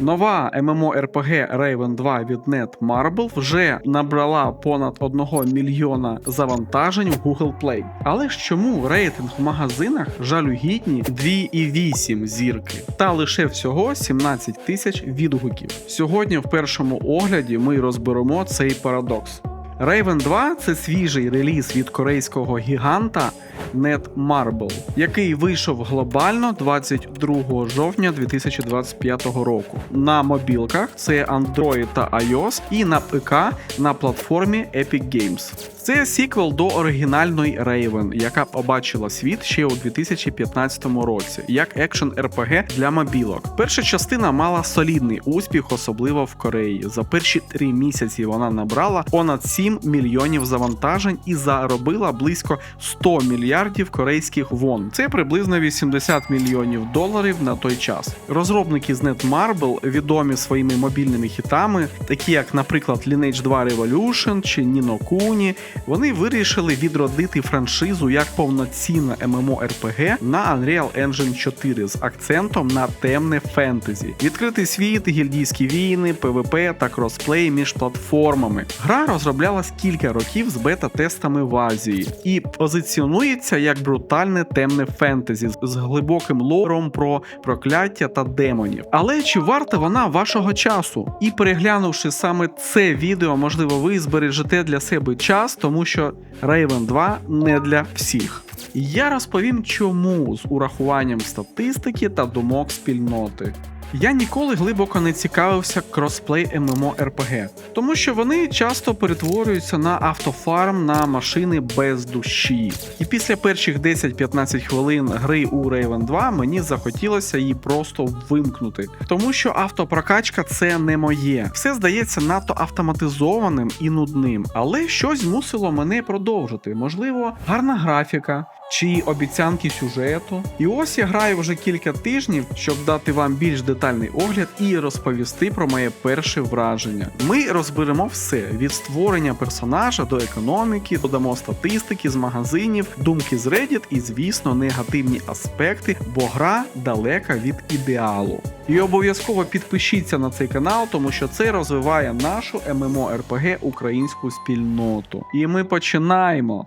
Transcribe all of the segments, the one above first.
Нова MMORPG Raven 2 від Netmarble вже набрала понад 1 мільйона завантажень в Google Play. Але ж чому рейтинг в магазинах жалюгідні 2,8 зірки та лише всього 17 тисяч відгуків? Сьогодні в першому огляді ми розберемо цей парадокс. Raven 2 це свіжий реліз від корейського гіганта Netmarble, який вийшов глобально 22 жовтня 2025 року. На мобілках це Android та iOS, і на ПК на платформі Epic Games. Це сіквел до оригінальної Raven, яка побачила світ ще у 2015 році, як екшен RPG для мобілок. Перша частина мала солідний успіх, особливо в Кореї. За перші три місяці вона набрала понад 7 мільйонів завантажень і заробила близько 100 мільярдів корейських вон. Це приблизно 80 мільйонів доларів на той час. Розробники з Netmarble відомі своїми мобільними хітами, такі як, наприклад, Lineage 2 Revolution чи Nino Kuni, вони вирішили відродити франшизу як повноцінне MMORPG на Unreal Engine 4 з акцентом на темне фентезі, відкритий світ, гільдійські війни, PvP та кросплей між платформами. Гра розроблялась кілька років з бета-тестами в Азії і позиціонується як брутальне темне фентезі з глибоким лором про прокляття та демонів. Але чи варта вона вашого часу? І переглянувши саме це відео, можливо, ви збережете для себе час, тому що Raven 2 не для всіх. Я розповім, чому з урахуванням статистики та думок спільноти. Я ніколи глибоко не цікавився кросплей MMORPG, тому що вони часто перетворюються на автофарм на машини без душі. І після перших 10-15 хвилин гри у Raven 2 мені захотілося її просто вимкнути, тому що автопрокачка це не моє. Все здається надто автоматизованим і нудним, але щось змусило мене продовжити. Можливо, гарна графіка. Чи обіцянки сюжету. І ось я граю вже кілька тижнів, щоб дати вам більш детальний огляд і розповісти про моє перше враження. Ми розберемо все від створення персонажа до економіки, додамо статистики з магазинів, думки з Reddit і, звісно, негативні аспекти, бо гра далека від ідеалу. І обов'язково підпишіться на цей канал, тому що це розвиває нашу MMORPG українську спільноту. І ми починаємо.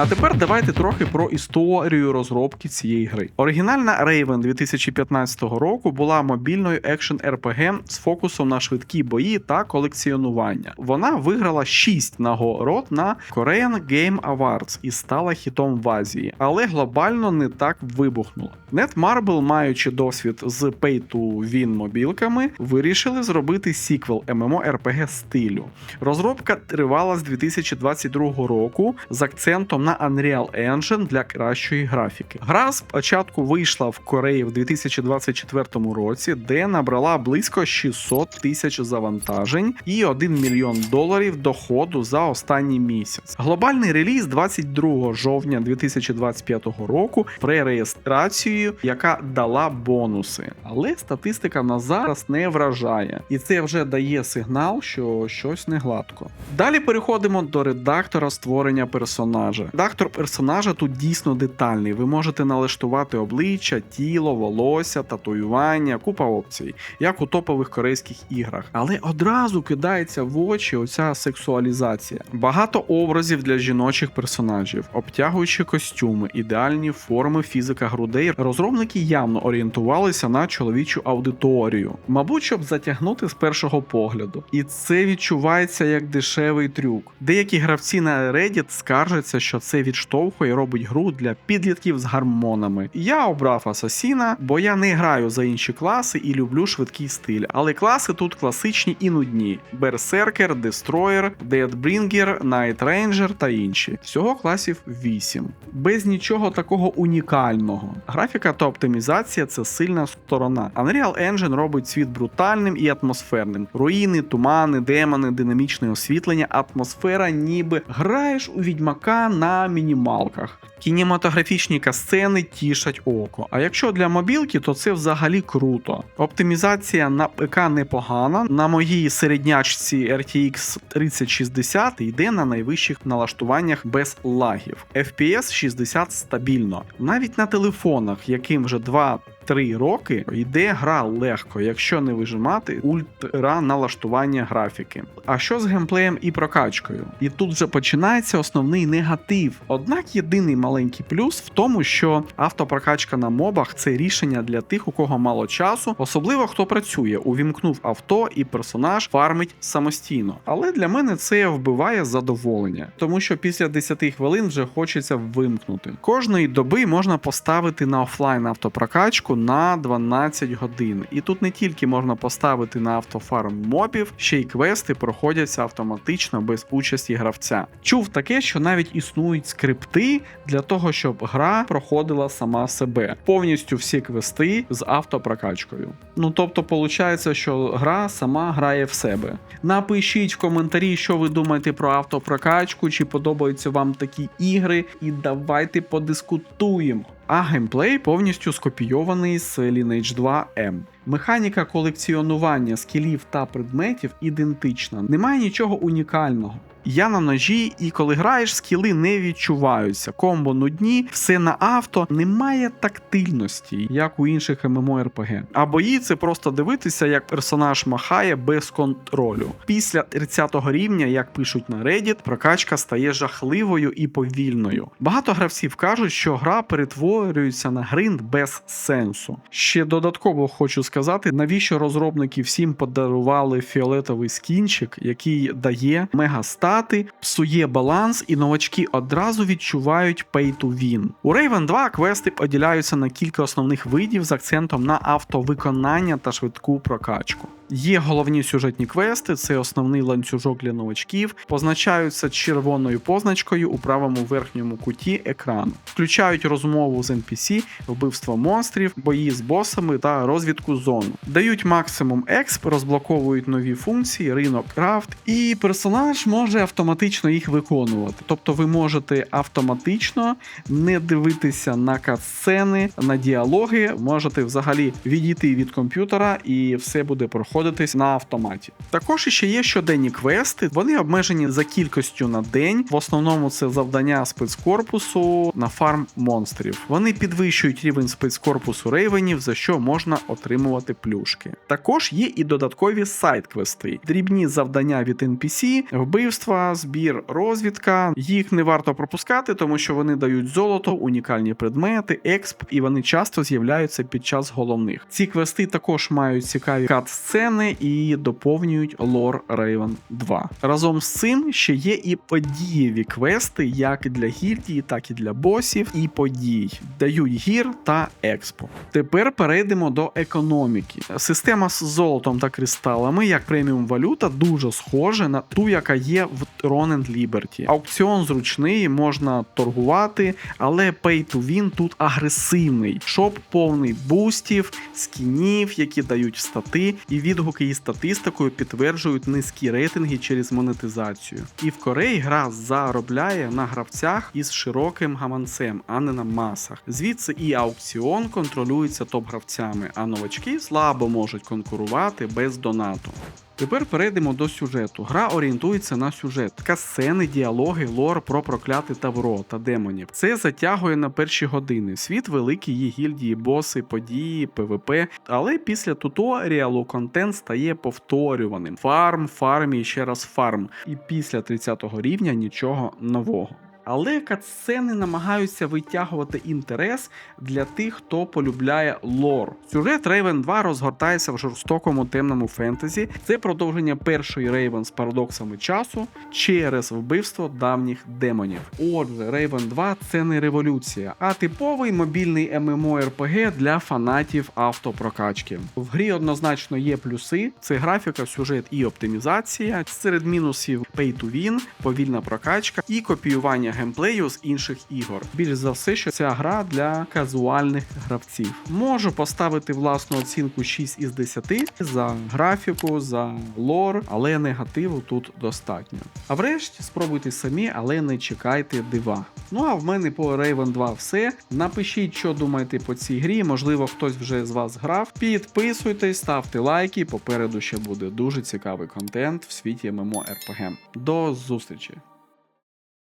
А тепер давайте трохи про історію розробки цієї гри. Оригінальна Raven 2015 року була мобільною екшен RPG з фокусом на швидкі бої та колекціонування. Вона виграла 6 нагород на Korean Game Awards і стала хітом в Азії, але глобально не так вибухнула. Netmarble, маючи досвід з pay-to-win мобілками, вирішили зробити сіквел MMORPG стилю. Розробка тривала з 2022 року з акцентом на Unreal Engine для кращої графіки. Гра спочатку вийшла в Кореї в 2024 році, де набрала близько 600 тисяч завантажень і 1 мільйон доларів доходу за останній місяць. Глобальний реліз 22 жовтня 2025 року пререєстрацією, яка дала бонуси. Але статистика на зараз не вражає, і це вже дає сигнал, що щось не гладко. Далі переходимо до редактора створення персонажа. Редактор персонажа тут дійсно детальний. Ви можете налаштувати обличчя, тіло, волосся, татуювання, купа опцій, як у топових корейських іграх. Але одразу кидається в очі оця сексуалізація. Багато образів для жіночих персонажів, обтягуючі костюми, ідеальні форми фізика грудей. Розробники явно орієнтувалися на чоловічу аудиторію, мабуть, щоб затягнути з першого погляду. І це відчувається як дешевий трюк. Деякі гравці на Reddit скаржаться, що це відштовхує робить гру для підлітків з гармонами. Я обрав Асасіна, бо я не граю за інші класи і люблю швидкий стиль. Але класи тут класичні і нудні: Берсеркер, Дестроєр, Deadbringer, Night Ranger та інші. Всього класів 8. Без нічого такого унікального. Графіка та оптимізація це сильна сторона. Unreal Engine робить світ брутальним і атмосферним. Руїни, тумани, демони, динамічне освітлення, атмосфера, ніби граєш у відьмака на на мінімалках. Кінематографічні касцени тішать око. А якщо для мобілки, то це взагалі круто. Оптимізація на ПК непогана. На моїй середнячці RTX 3060 йде на найвищих налаштуваннях без лагів. FPS 60 стабільно. Навіть на телефонах, яким вже 2 3 роки йде гра легко, якщо не вижимати ультра налаштування графіки. А що з геймплеєм і прокачкою? І тут вже починається основний негатив. Однак єдиний маленький плюс в тому, що автопрокачка на мобах це рішення для тих, у кого мало часу, особливо хто працює, увімкнув авто і персонаж фармить самостійно. Але для мене це вбиває задоволення, тому що після 10 хвилин вже хочеться вимкнути. Кожної доби можна поставити на офлайн автопрокачку на 12 годин. І тут не тільки можна поставити на автофарм мобів, ще й квести проходяться автоматично без участі гравця. Чув таке, що навіть існують скрипти для того, щоб гра проходила сама себе. Повністю всі квести з автопрокачкою. Ну тобто, виходить, що гра сама грає в себе. Напишіть в коментарі, що ви думаєте про автопрокачку, чи подобаються вам такі ігри, і давайте подискутуємо. А геймплей повністю скопійований з Lineage 2 M. Механіка колекціонування скілів та предметів ідентична, немає нічого унікального. Я на ножі, і коли граєш, скіли не відчуваються. Комбо нудні, все на авто, немає тактильності, як у інших MMORPG. А бої це просто дивитися, як персонаж махає без контролю. Після 30-го рівня, як пишуть на Reddit, прокачка стає жахливою і повільною. Багато гравців кажуть, що гра перетворюється на гринд без сенсу. Ще додатково хочу сказати, навіщо розробники всім подарували фіолетовий скінчик, який дає мегастат стати, псує баланс, і новачки одразу відчувають pay to win. У Raven 2 квести поділяються на кілька основних видів з акцентом на автовиконання та швидку прокачку. Є головні сюжетні квести, це основний ланцюжок для новачків, позначаються червоною позначкою у правому верхньому куті екрану, включають розмову з NPC, вбивство монстрів, бої з босами та розвідку зону. Дають максимум експ, розблоковують нові функції, ринок крафт, і персонаж може автоматично їх виконувати. Тобто ви можете автоматично не дивитися на катсцени, на діалоги, можете взагалі відійти від комп'ютера і все буде проходити на автоматі. Також ще є щоденні квести, вони обмежені за кількістю на день. В основному це завдання спецкорпусу на фарм монстрів. Вони підвищують рівень спецкорпусу рейвенів, за що можна отримувати плюшки. Також є і додаткові сайт-квести, дрібні завдання від NPC, вбивства, збір, розвідка. Їх не варто пропускати, тому що вони дають золото, унікальні предмети, експ, і вони часто з'являються під час головних. Ці квести також мають цікаві кат-сцени і доповнюють лор Raven 2. Разом з цим ще є і подієві квести, як для гільдії, так і для босів, і подій, дають гір та експо. Тепер перейдемо до економіки. Система з золотом та кристалами, як преміум валюта, дуже схожа на ту, яка є в Tron and Liberty. Аукціон зручний, можна торгувати, але pay to win тут агресивний. Шоп повний бустів, скінів, які дають стати, і відгуки і статистикою підтверджують низькі рейтинги через монетизацію. І в Кореї гра заробляє на гравцях із широким гаманцем, а не на масах. Звідси і аукціон контролюється топ-гравцями, а новачки слабо можуть конкурувати без донату. Тепер перейдемо до сюжету. Гра орієнтується на сюжет, касцени, діалоги, лор про прокляти тавро та демонів. Це затягує на перші години. Світ великий, є гільдії, боси, події, ПВП. Але після туторіалу контент стає повторюваним. Фарм, фарм і ще раз фарм. І після 30-го рівня нічого нового. Але катсцени намагаються витягувати інтерес для тих, хто полюбляє лор. Сюжет Raven 2 розгортається в жорстокому темному фентезі. Це продовження першої Raven з парадоксами часу через вбивство давніх демонів. Отже, Raven 2 це не революція, а типовий мобільний MMORPG для фанатів автопрокачки. В грі однозначно є плюси: це графіка, сюжет і оптимізація. Серед мінусів pay to win, повільна прокачка і копіювання геймплею з інших ігор. Більш за все, що ця гра для казуальних гравців. Можу поставити власну оцінку 6 із 10 за графіку, за лор, але негативу тут достатньо. А врешті спробуйте самі, але не чекайте дива. Ну а в мене по Raven 2 все. Напишіть, що думаєте по цій грі. Можливо, хтось вже з вас грав. Підписуйтесь, ставте лайки. Попереду ще буде дуже цікавий контент в світі ММО RPG. До зустрічі!